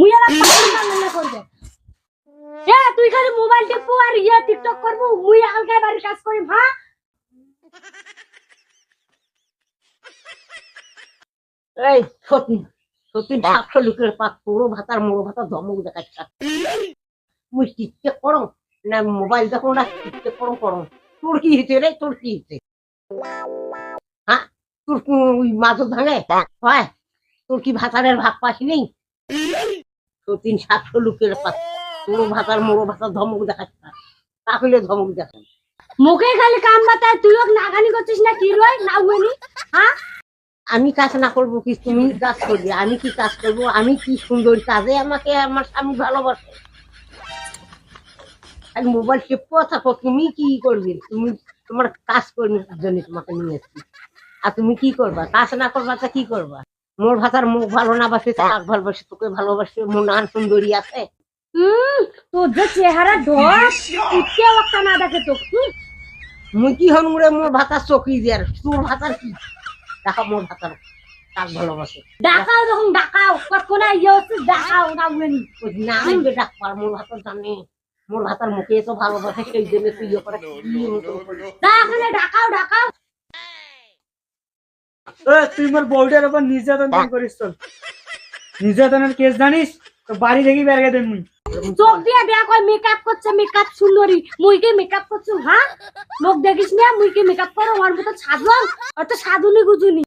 মুই আর করবে এ তুই খালি মোবাইল টিপু আর ইয়ে টিকটক করব মুই আলগায় বাড়ির কাজ হ্যাঁ? এই সতীন সতীন সাতশো লোকের পাক পুরো ভাতার মোড়ো ভাতা ধমক দেখাচ্ছা। মুই টিকটক করো না মোবাইল দেখো না টিকটক করো করো তোর কি হইতে রে? তোর কি হইতে হ্যাঁ? তোর ওই মাদক ভাঙে হয়? তোর কি ভাতারের ভাগ পাসি নেই সতীন সাতশো লোকের পুরো ভাতার মোড়ো ভাতা ধমক দেখাচ্ছা তাহলে ধমক দেখা মুখে খালি কাম বাতায় তুইও নাগানি করছিস না কি রয় না হ্যাঁ? আমি কাজ না করব কি? তুমি কাজ করবে। আমি কি কাজ করব? আমি কি সুন্দর কাজে আমাকে আমার স্বামী ভালোবাসে? আর মোবাইল টিপো থাকো তুমি কি করবে? তুমি তোমার কাজ করার জন্য তোমাকে নিয়ে এসছি। আর তুমি কি করবা? কাজ না করবা তা কি করবা? মোর ভাতার মুখ ভালো না বাসে কাক ভালোবাসে তোকে ভালোবাসে মন নান সুন্দরী আছে। হুম তোর যে চেহারা ঢস উঠতে না দেখে তো মুই কি হন রে মোর ভাতার চকি দিয়ার তোর ভাতার কি? দেখা মোর ভাতার কাক ভালোবাসে। ডাকাও যখন ডাকাও কখন ইয়ে হচ্ছে ডাকাও না উনি ওই না আমি ডাক পার মোর ভাতার জানে। মোর ভাতার মুখে তো ভালোবাসে সেই জন্য তুই ইয়ে করে ডাকাও ডাকাও তুই মোর বউটার উপর নির্যাতন করিস তোর? নির্যাতনের কেস জানিস? তো বাড়ি দেখি বের গেছে মুই। চোখ দিয়ে দেখ ওই মেকআপ করছে মেকআপ সুন্দরী। মুই কি মেকআপ করছু হ্যাঁ লোক দেখিস না? মুই কি মেকআপ করো? ওর মতো সাজু তো সাধুনি গুজুনি।